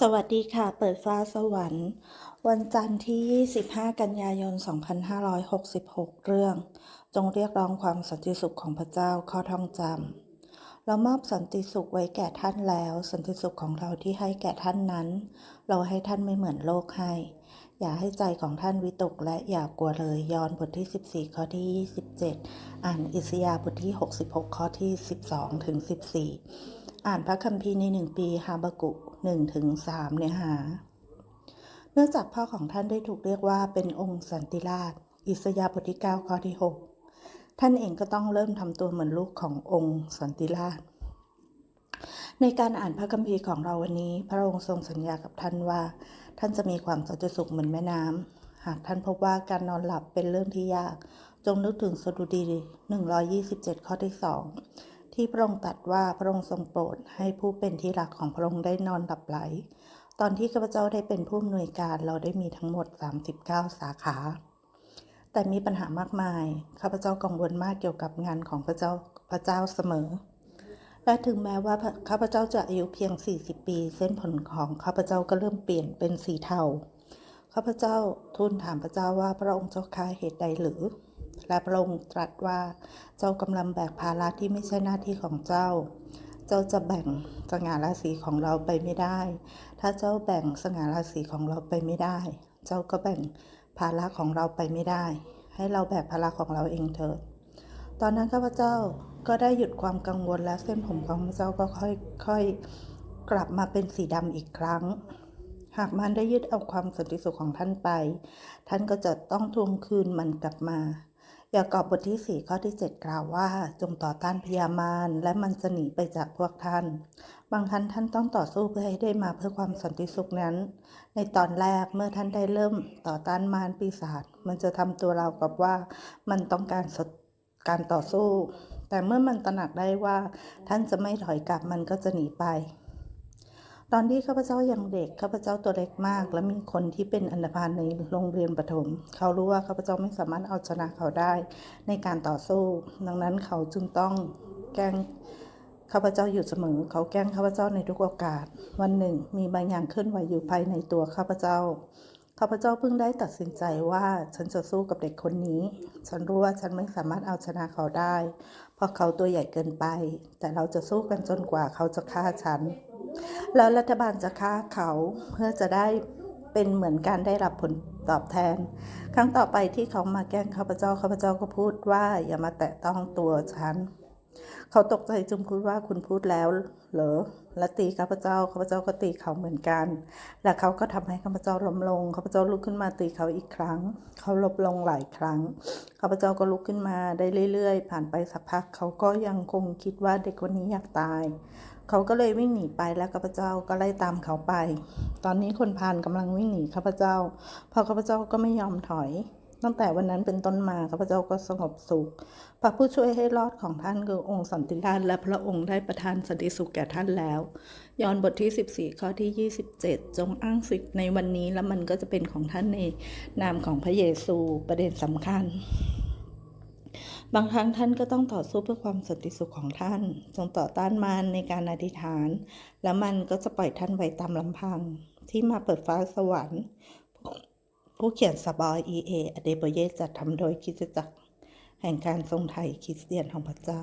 สวัสดีค่ะ เปิดฟ้าสวรรค์ วันจันทร์ที่ 25 กันยายน 2566 เรื่อง จงเรียกร้องความสันติสุขของพระเจ้าข้อท่องจำเรามอบสันติสุขไว้แก่ท่านแล้ว สันติสุขของเราที่ให้แก่ท่านนั้น เราให้ท่านไม่เหมือนโลกให้ อย่าให้ใจของท่านวิตกและอย่ากลัวเลยยอนบทที่ 14 ข้อที่ 27 อ่านอิสยาบทที่ 66 ข้อที่ 12 ถึง 14 อ่านพระคัมภีร์ในหนึ่งปีฮาบากุ1ถึง3เนื้อหา เนื่องจากพ่อของท่านได้ถูกเรียกว่าเป็นองค์สันติราช อิสยาบทที่9ข้อที่6ท่านเองก็ต้องเริ่มทำตัวเหมือนลูกขององค์สันติราช ในการอ่านพระคัมภีร์ของเราวันนี้ พระองค์ทรงสัญญากับท่านว่า ท่านจะมีความสันติสุขเหมือนแม่น้ำหากท่านพบว่าการนอนหลับเป็นเรื่องที่ยาก จงนึกถึงสดุดี 127 ข้อที่2 ที่พระองค์ตรัสว่าพระองค์ทรงโปรดให้ผู้เป็นที่รักของพระองค์ได้นอนหลับไหล ตอนที่ข้าพเจ้าได้เป็นผู้อำนวยการเราได้มีทั้งหมด 39 สาขา แต่มีปัญหามากมาย ข้าพเจ้ากังวลมากเกี่ยวกับงานของพระเจ้าพระเจ้าเสมอ และถึงแม้ว่าข้าพเจ้าจะอายุเพียง 40 ปี เส้นผมของข้าพเจ้าก็เริ่มเปลี่ยนเป็นสีเทาข้าพเจ้าทูลถามพระเจ้าว่าพระองค์เจ้าค้าเหตุใดหรือ และพระองค์ตรัสว่า เจ้ากำลังแบกภาระที่ไม่ใช่หน้าที่ของเจ้า เจ้าจะแบ่งสง่าราศีของเราไปไม่ได้ ถ้าเจ้าแบ่งสง่าราศีของเราไปไม่ได้ เจ้าก็แบ่งภาระของเราไปไม่ได้ ให้เราแบกภาระของเราเองเถิด ตอนนั้นข้าพเจ้าก็ได้หยุดความกังวลและเส้นผมของเจ้าก็ค่อยๆกลับมาเป็นสีดำอีกครั้งหากมันได้ยึดเอาความสันติสุขของท่านไป ท่านก็จะต้องทวงคืนมันกลับมา ยากอบบทที่ 4 ข้อที่ 7 กล่าวว่า จงต่อต้านพยามารและมันจะหนีไปจากพวกท่าน บางท่านท่านต้องต่อสู้เพื่อให้ได้มาเพื่อความสันติสุขนั้น ในตอนแรกเมื่อท่านได้เริ่มต่อต้านมารปีศาจมันจะทำตัวเรากับว่ามันต้องการสการต่อสู้ แต่เมื่อมันตระหนักได้ว่าท่านจะไม่ถอยกลับมันก็จะหนีไป ตอนที่ข้าพเจ้ายังเด็กข้าพเจ้าตัวเล็กมาก และมีคนที่เป็นอันดพาลในโรงเรียนประถม เขารู้ว่าข้าพเจ้าไม่สามารถเอาชนะเขาได้ในการต่อสู้ ดังนั้นเขาจึงต้องแกล้งข้าพเจ้าอยู่เสมอ เขาแกล้งข้าพเจ้าในทุกโอกาส วันหนึ่ง มีบางอย่างเคลื่อนไหวอยู่ภายในตัวข้าพเจ้าข้าพเจ้าเพิ่งได้ตัดสินใจว่าฉันจะสู้กับเด็กคนนี้ ฉันรู้ว่าฉันไม่สามารถเอาชนะเขาได้ เพราะเขาตัวใหญ่เกินไป แต่เราจะสู้กันจนกว่าเขาจะฆ่าฉัน แล้วรัฐบาลจะฆ่าเขาเพื่อจะได้เป็นเหมือนการได้รับผลตอบแทน ครั้งต่อไปที่เขามาแกล้งข้าพเจ้าข้าพเจ้าก็พูดว่าอย่ามาแตะต้องตัวฉัน เขาตกใจจึงพูดว่าคุณพูดแล้วเหรอและตีข้าพเจ้าข้าพเจ้าก็ตีเขาเหมือนกัน และเขาก็ทำให้ข้าพเจ้าล้มลงข้าพเจ้าลุกขึ้นมาตีเขาอีกครั้ง เขาลบลงหลายครั้งข้าพเจ้าก็ลุกขึ้นมาได้เรื่อยๆ ผ่านไปสักพัก เขาก็ยังคงคิดว่าเด็กคนนี้อยากตาย เขาก็เลยวิ่งหนีไปและข้าพเจ้าก็ไล่ตามเขาไป ตอนนี้คนพาลกำลังวิ่งหนีข้าพเจ้าเพราะข้าพเจ้าก็ไม่ยอมถอย ตั้งแต่วันนั้นเป็นต้นมาข้าพเจ้าก็สงบสุข พระผู้ช่วยให้รอดของท่านคือองค์สันติราชและพระองค์ได้ประทานสันติสุขแก่ท่านแล้ว ยอห์นบทที่ 14 ข้อที่ 27 จงอ้างสิทธิ์ในวันนี้แล้วมันก็จะเป็นของท่านในนามของพระเยซูประเด็นสำคัญบางครั้งท่านก็ต้องต่อสู้เพื่อความสันติสุขของท่าน จงต่อต้านมันในการอธิษฐาน แล้วมันก็จะปล่อยท่านไว้ตามลำพัง ที่มาเปิดฟ้าสวรรค์ ผู้เขียนสบอยอีเออเดโบเยจัดทำโดยคิดจักรแห่งการทรงไทยคริสเตียนของพระเจ้า